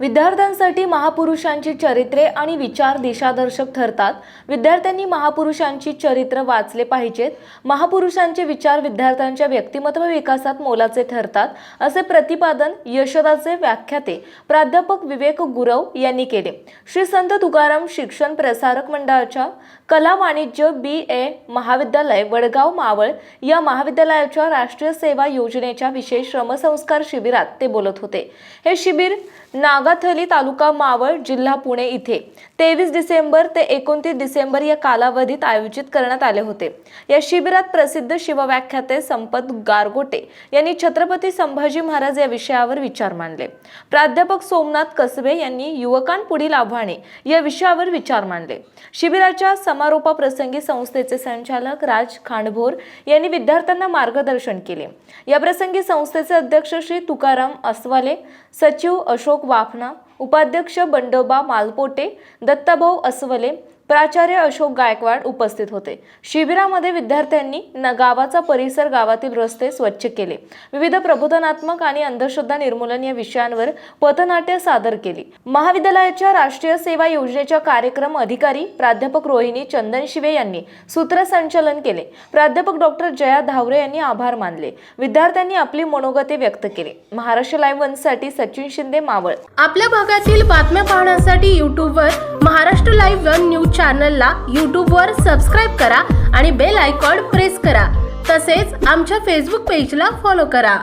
विद्यार्थ्यांसाठी महापुरुषांची चरित्रे आणि विचार दिशादर्शक ठरतात. विद्यार्थ्यांनी महापुरुषांची चरित्र वाचले पाहिजेत. महापुरुषांचे विचार विद्यार्थ्यांच्या व्यक्तिमत्व विकासात मोलाचे ठरतात असे प्रतिपादन यशदाचे व्याख्याते प्राध्यापक विवेक गुरव यांनी केले. श्री संत तुकाराम शिक्षण प्रसारक मंडळाच्या कला वाणिज्य बी ए महाविद्यालय वडगाव मावळ या महाविद्यालयाच्या राष्ट्रीय सेवा योजनेच्या विशेष श्रमसंस्कार शिबिरात ते बोलत होते. हे शिबिर नागाथली तालुका मावळ जिल्हा पुणे इथे. तेवीस डिसेंबर ते एकोणतीस डिसेंबर या कालावधीत आयोजित करण्यात आले होते. या शिबिरात प्रसिद्ध शिवव्याख्याते संपत गारगोटे यांनी छत्रपती संभाजी महाराज या विषयावर विचार मांडले. प्राध्यापक सोमनाथ कसबे यांनी युवकांपुढील आव्हाने या विषयावर विचार मांडले. शिबिराच्या समारोपाप्रसंगी संस्थेचे संचालक राज खांडभोर यांनी विद्यार्थ्यांना मार्गदर्शन केले. या प्रसंगी संस्थेचे अध्यक्ष श्री तुकाराम अस्वाले सचिव अशोक वाफणे उपाध्यक्ष बंडोबा मालपोटे दत्ताभाऊ अस्वले प्राचार्य अशोक गायकवाड उपस्थित होते. शिबिरामध्ये विद्यार्थ्यांनी न गावाचा परिसर गावातील रस्ते स्वच्छ केले. विविध प्रबोधनात्मक आणि अंधश्रद्धा निर्मूलन या विषयांवर पथनाट्य सादर केली. महाविद्यालयाच्या राष्ट्रीय सेवा योजनेच्या कार्यक्रम अधिकारी प्राध्यापक रोहिणी चंदन शिवे यांनी सूत्रसंचालन केले. प्राध्यापक डॉक्टर जया धावरे यांनी आभार मानले. विद्यार्थ्यांनी आपली मनोगते व्यक्त केली. महाराष्ट्र लाईव्ह वनसाठी सचिन शिंदे मावळ. आपल्या भागातील बातम्या पाहण्यासाठी यूट्यूबवर महाराष्ट्र लाईव्ह वन न्यूज चॅनलला यूट्यूबवर सबस्क्राईब करा आणि बेल आयकॉन प्रेस करा. तसेच आमच्या फेसबुक पेजला फॉलो करा.